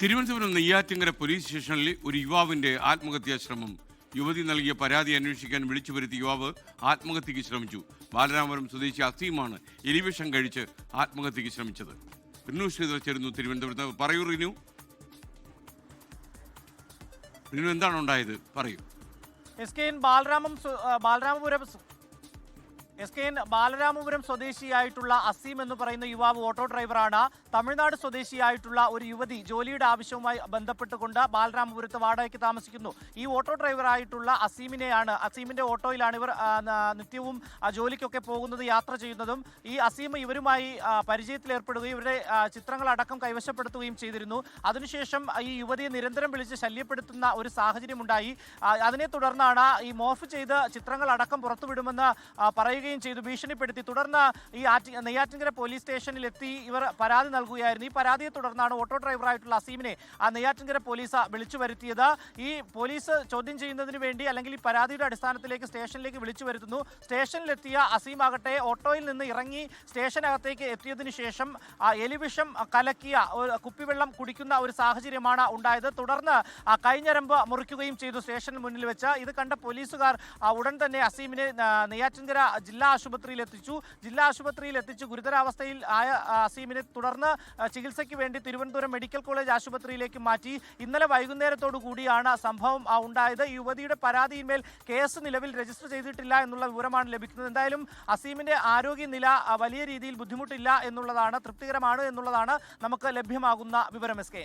Thiruvananthapuram Neyyattinkara police സ്റ്റേഷനിൽ ഒരു യുവാവിന്റെ ആത്മഹത്യാ ശ്രമം യുവതി നൽകിയ പരാതി അന്വേഷിക്കാൻ വിളിച്ചു വരുത്തിയ യുവാവ് ആത്മഹത്യക്ക് ശ്രമിച്ചു. ബാലരാമപുരം സ്വദേശി അസീമാണ് എലിവിഷം കഴിച്ച് ആത്മഹത്യക്ക് ശ്രമിച്ചത്. റിനു ശ്രീധർ ചേരുന്നു തിരുവനന്തപുരത്ത്. പറയൂ റിനു. റിനു എന്താണ് ഉണ്ടായത്? പറയൂ. ബാലരാമം Balaramapuram S K N Balaramapuram സ്വദേശിയായിട്ടുള്ള Azeem എന്ന് പറയുന്ന യുവാവ് ഓട്ടോ ഡ്രൈവറാണ്. തമിഴ്നാട് സ്വദേശിയായിട്ടുള്ള ഒരു യുവതി ജോലിയുടെ ആവശ്യവുമായി ബന്ധപ്പെട്ടുകൊണ്ട് ബാലരാമപുരത്ത് വാടകയ്ക്ക് താമസിക്കുന്നു. ഈ ഓട്ടോ ഡ്രൈവറായിട്ടുള്ള അസീമിനെയാണ് അസീമിന്റെ ഓട്ടോയിലാണ് ഇവർ നിത്യവും ജോലിക്കൊക്കെ പോകുന്നത് യാത്ര ചെയ്യുന്നതും. ഈ അസീം ഇവരുമായി പരിചയത്തിലേർപ്പെടുകയും ഇവരുടെ ചിത്രങ്ങളടക്കം കൈവശപ്പെടുത്തുകയും ചെയ്തിരുന്നു. അതിനുശേഷം ഈ യുവതിയെ നിരന്തരം വിളിച്ച് ശല്യപ്പെടുത്തുന്ന ഒരു സാഹചര്യമുണ്ടായി. അതിനെ തുടർന്നാണ് ഈ മോഫ് ചെയ്ത് ചിത്രങ്ങൾ അടക്കം പുറത്തുവിടുമെന്ന് ആ, പറയുകയും ചെയ്തു. ഭീഷണിപ്പെടുത്തി. തുടർന്ന് ഈ ആറ്റി നെയ്യാറ്റിൻകര പോലീസ് സ്റ്റേഷനിലെത്തി. ഇവർ പരാതി നൽകുകയായിരുന്നു. ഈ പരാതിയെ തുടർന്നാണ് ഓട്ടോ ഡ്രൈവറായിട്ടുള്ള അസീമിനെ ആ നെയ്യാറ്റിൻകര പോലീസ് വിളിച്ചു വരുത്തിയത്. ഈ പോലീസ് ചോദ്യം ചെയ്യുന്നതിന് വേണ്ടി അല്ലെങ്കിൽ ഈ പരാതിയുടെ അടിസ്ഥാനത്തിലേക്ക് സ്റ്റേഷനിലേക്ക് വിളിച്ചു വരുത്തുന്നു. സ്റ്റേഷനിലെത്തിയ അസീം ആകട്ടെ ഓട്ടോയിൽ നിന്ന് ഇറങ്ങി സ്റ്റേഷനകത്തേക്ക് എത്തിയതിനു ശേഷം എലിവിഷം കലക്കിയ കുപ്പിവെള്ളം കുടിക്കുന്ന ഒരു സാഹചര്യമാണ് ഉണ്ടായത്. തുടർന്ന് കൈഞ്ഞരമ്പ് മുറിക്കുകയും ചെയ്തു സ്റ്റേഷന് മുന്നിൽ വെച്ച്. ഇത് കണ്ട പോലീസുകാർ ഉടൻ തന്നെ അസീമിനെ നെയ്യാറ്റിൻകര ആശുപത്രിയിൽ എത്തിച്ചു. ജില്ലാ ആശുപത്രിയിൽ എത്തിച്ച് ഗുരുതരാവസ്ഥയിൽ ആയ അസീമിനെ തുടർന്ന് ചികിത്സയ്ക്ക് വേണ്ടി തിരുവനന്തപുരം മെഡിക്കൽ കോളേജ് ആശുപത്രിയിലേക്ക് മാറ്റി. ഇന്നലെ വൈകുന്നേരത്തോടു കൂടിയാണ് സംഭവം ഉണ്ടായത്. യുവതിയുടെ പരാതിയിന്മേൽ കേസ് നിലവിൽ രജിസ്റ്റർ ചെയ്തിട്ടില്ല എന്നുള്ള വിവരമാണ് ലഭിക്കുന്നത്. എന്തായാലും അസീമിന്റെ ആരോഗ്യനില വലിയ രീതിയിൽ ബുദ്ധിമുട്ടില്ല എന്നുള്ളതാണ് തൃപ്തികരമാണ് എന്നുള്ളതാണ് നമുക്ക് ലഭ്യമാകുന്ന വിവരം എസ് കെ